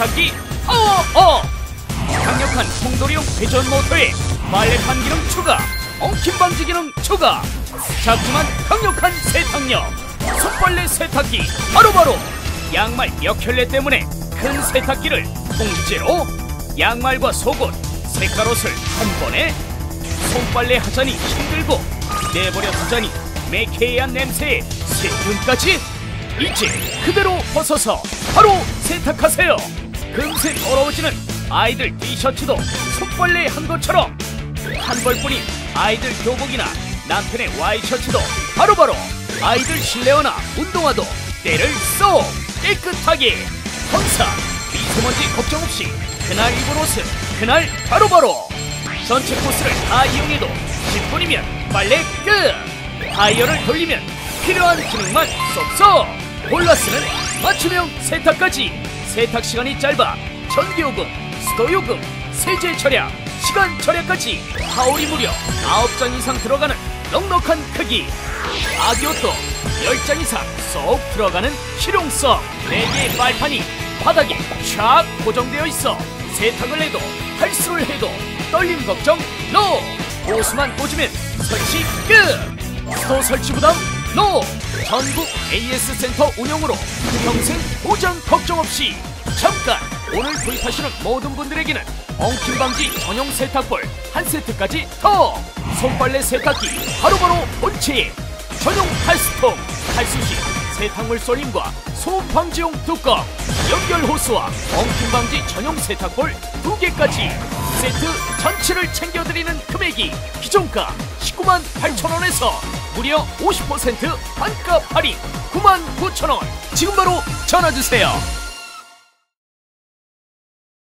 세탁기. 어어. 강력한 통돌이용 회전 모터에 빨래판 기능 추가 엉킴 방지 기능 추가. 작지만 강력한 세탁력. 손빨래 세탁기 바로바로. 양말 몇 켤레 때문에 큰 세탁기를 통째로 양말과 속옷 색깔옷을 한 번에 손빨래 하자니 힘들고 내버려 두자니 매캐한 냄새에 세균까지 이제 그대로 벗어서 바로 세탁하세요 금세 더러워지는 아이들 티셔츠도 손빨래 한 것처럼. 한 벌뿐인 아이들 교복이나 남편의 와이셔츠도 바로바로 아이들 실내화나 운동화도 때를 쏙 깨끗하게. 항상 미세먼지 걱정 없이 그날 입은 옷은 그날 바로 바로. 전체 코스를 다 이용해도 10분이면 빨래 끝. 타이어를 돌리면 필요한 기능만 쏙쏙 골라 쓰는 맞춤형 세탁까지 세탁 시간이 짧아 전기요금, 수도요금, 세제 절약, 시간 절약까지 하울이 무려 9장 이상 들어가는 넉넉한 크기 아기옷도 10장 이상 쏙 들어가는 실용성 4개의 빨판이 바닥에 쫙 고정되어 있어 세탁을 해도 탈수를 해도 떨림 걱정 NO! 호스만 꽂으면 설치 끝! 스토어 설치 부담 NO! 전국 AS 센터 운영으로 평생 보장 걱정 없이 잠깐! 오늘 구입하시는 모든 분들에게는 엉킴 방지 전용 세탁볼 한 세트까지 더! 손빨래 세탁기 바로바로 본체 전용 탈수통 탈수 시 세탁물 쏠림과 소음 방지용 뚜껑 연결 호스와 엉킴 방지 전용 세탁볼 두 개까지! 세트 전체를 챙겨드리는 금액이 기존가 19만 8천 원에서 무려 50% 반값 할인 9만 9천 원! 지금 바로 전화 주세요.